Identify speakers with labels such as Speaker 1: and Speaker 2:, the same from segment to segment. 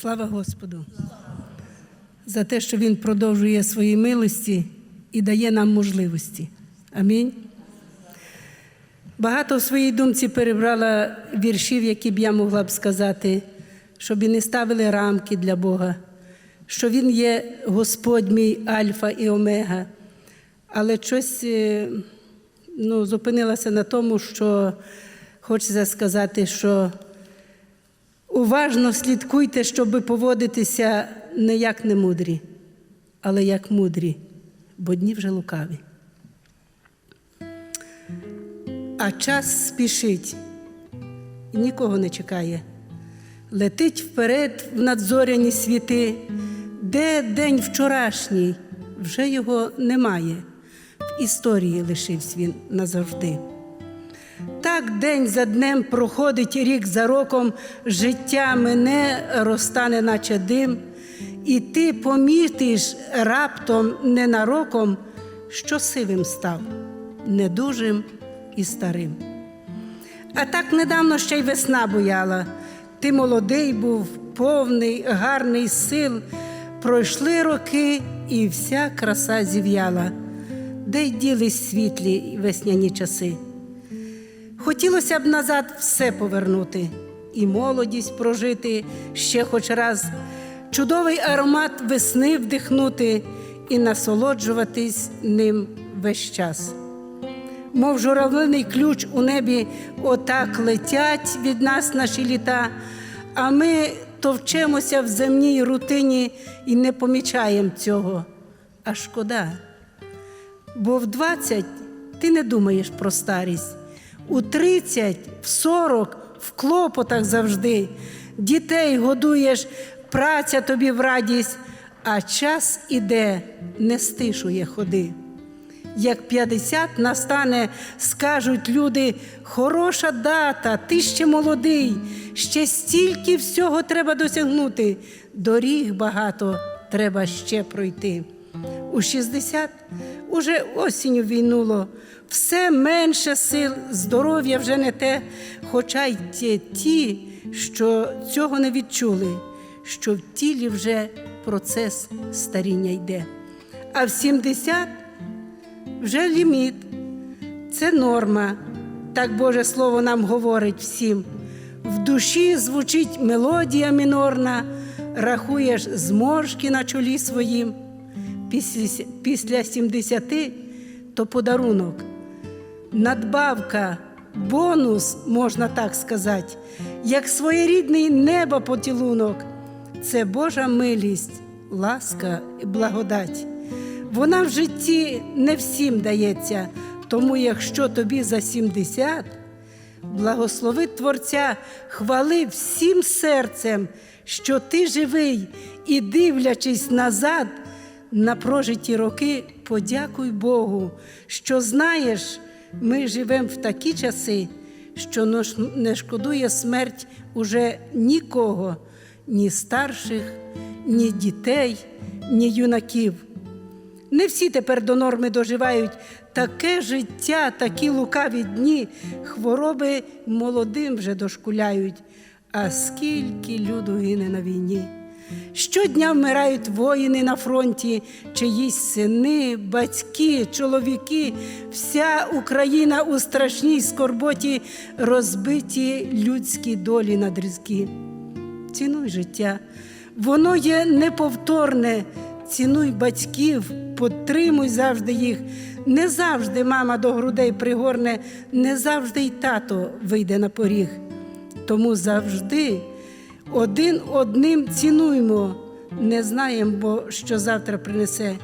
Speaker 1: Слава Господу за те, що Він продовжує свої милості і дає нам можливості. Амінь. Багато в своїй думці перебрала віршів, які б я могла б сказати, щоб і не ставили рамки для Бога, що Він є Господь мій Альфа і Омега. Але щось е, ну, зупинилася на тому, що хочеться сказати, що уважно слідкуйте, щоб поводитися не як немудрі, але як мудрі, бо дні вже лукаві. А час спішить і нікого не чекає. Летить вперед в надзоряні світи, де день вчорашній, вже його немає. В історії лишився він назавжди. Так день за днем проходить рік за роком, життя мене розтане, наче дим, і ти помітиш раптом ненароком, що сивим став, недужим і старим. А так недавно ще й весна бояла. Ти молодий був, повний, гарний сил. Пройшли роки, і вся краса зів'яла, де й ділись світлі весняні часи. Хотілося б назад все повернути і молодість прожити ще хоч раз, чудовий аромат весни вдихнути і насолоджуватись ним весь час. Мов журавлиний ключ у небі отак летять від нас наші літа, а ми товчемося в земній рутині і не помічаємо цього. А шкода. Бо в 20 ти не думаєш про старість, у 30, в 40 в клопотах завжди. Дітей годуєш, праця тобі в радість, а час іде, не стишує ходи. Як 50 настане, скажуть люди, хороша дата, ти ще молодий, ще стільки всього треба досягнути, доріг багато треба ще пройти. У 60 уже осінню війнуло, все менше сил, здоров'я вже не те, хоча й ті, ті, що цього не відчули, що в тілі вже процес старіння йде. А в 70 вже ліміт, це норма. Так Боже Слово нам говорить всім. В душі звучить мелодія мінорна, рахуєш зморшки на чолі своїм. Після, після 70 то подарунок, надбавка, бонус, можна так сказати, як своєрідний небо поцілунок. Це Божа милість, ласка і благодать. Вона в житті не всім дається, тому якщо тобі за 70, благослови Творця, хвали всім серцем, що ти живий і, дивлячись назад на прожиті роки, подякуй Богу, що знаєш, ми живемо в такі часи, що не шкодує смерть уже нікого, ні старших, ні дітей, ні юнаків. Не всі тепер до норми доживають таке життя, такі лукаві дні, хвороби молодим вже дошкуляють. А скільки люду гине на війні. Щодня вмирають воїни на фронті, чиїсь сини, батьки, чоловіки, вся Україна у страшній скорботі, розбиті людські долі надрізки. Цінуй життя, воно є неповторне. Цінуй батьків, підтримуй завжди їх. Не завжди мама до грудей пригорне, не завжди й тато вийде на поріг. Тому завжди один одним цінуймо, не знаємо, бо що завтра принесе.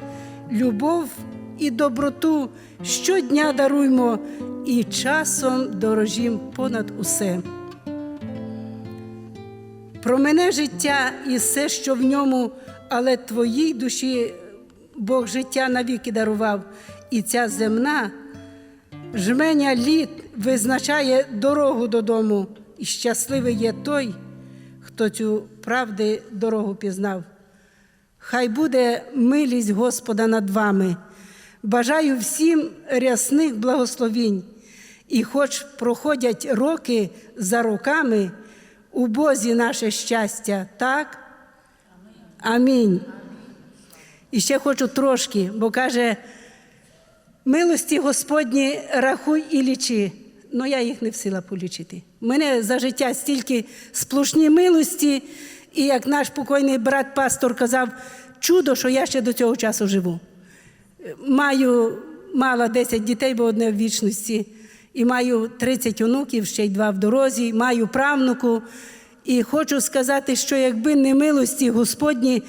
Speaker 1: Любов і доброту щодня даруймо і часом дорожім понад усе. Про мене життя і все, що в ньому, але твоїй душі Бог життя навіки дарував, і ця земна жменя літ визначає дорогу додому, і щасливий є той, хто цю правди дорогу пізнав. Хай буде милість Господа над вами. Бажаю всім рясних благословінь. І хоч проходять роки за роками, у Бозі наше щастя, так, Амінь. І ще хочу трошки, бо каже, милості Господні рахуй і лічи. Ну я їх не в сила полічити. Мене за життя стільки сплошні милості, і як наш покойний брат пастор казав, чудо, що я ще до цього часу живу. Маю мала 10 дітей, бо одне в вічності, і маю 30 онуків, ще й два в дорозі, маю правнуку. І хочу сказати, що якби не милості Господні,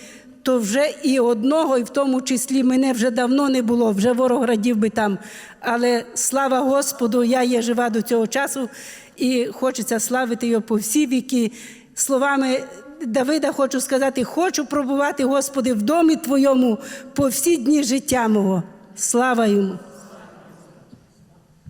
Speaker 1: то вже і одного, і в тому числі мене вже давно не було, вже ворог радів би там. Але слава Господу, я є жива до цього часу, і хочеться славити його по всі віки. Словами Давида хочу сказати: хочу пробувати, Господи, в домі Твоєму по всі дні життя мого. Слава йому!